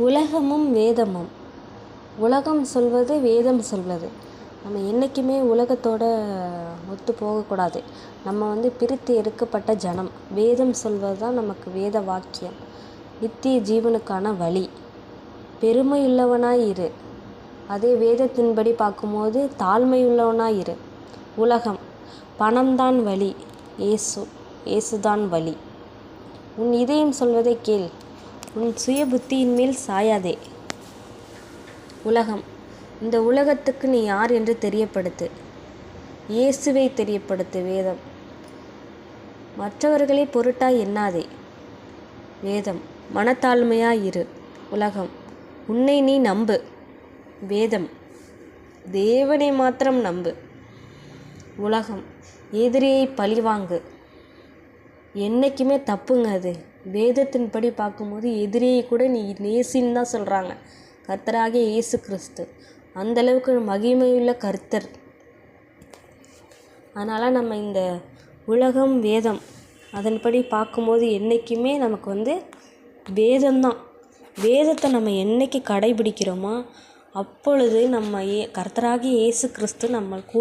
உலகமும் வேதமும். உலகம் சொல்வது வேதம் சொல்வது. நம்ம என்றைக்குமே உலகத்தோட ஒத்து போகக்கூடாது. நம்ம வந்து பிரித்து எடுக்கப்பட்ட ஜனம். வேதம் சொல்வது தான் நமக்கு வேத வாக்கியம். நித்திய ஜீவனுக்கான வழி. பெருமை உள்ளவனாய் இரு. அதே வேதத்தின்படி பார்க்கும்போது தாழ்மையுள்ளவனாய் இரு. உலகம் பணம்தான் வழி. இயேசு ஏசுதான் வழி. உன் இதயம் சொல்வதை கேள். உன் சுய புத்தியின் மேல் சாயாதே. உலகம் இந்த உலகத்துக்கு நீ யார் என்று தெரியப்படுத்து. இயேசுவை தெரியப்படுத்து வேதம். மற்றவர்களை பொருட்டாய் எண்ணாதே. வேதம் மனத்தாழ்மையாய் இரு. உலகம் உன்னை நீ நம்பு. வேதம் தேவனை மாத்திரம் நம்பு. உலகம் எதிரியை பழிவாங்கு. என்றைக்குமே தப்புங்க அது. வேதத்தின்படி பார்க்கும்போது எதிரியை கூட நீ நேசின்னு தான் சொல்கிறாங்க கர்த்தராகிய இயேசு கிறிஸ்து. அந்தளவுக்கு மகிமையுள்ள கர்த்தர். அதனால் நம்ம இந்த உலகம் வேதம் அதன்படி பார்க்கும்போது என்றைக்குமே நமக்கு வந்து வேதம்தான் வேதத்தை நம்ம என்றைக்கு கடைபிடிக்கிறோமோ அப்பொழுது நம்ம ஏ கர்த்தராகிய இயேசு கிறிஸ்து நம்ம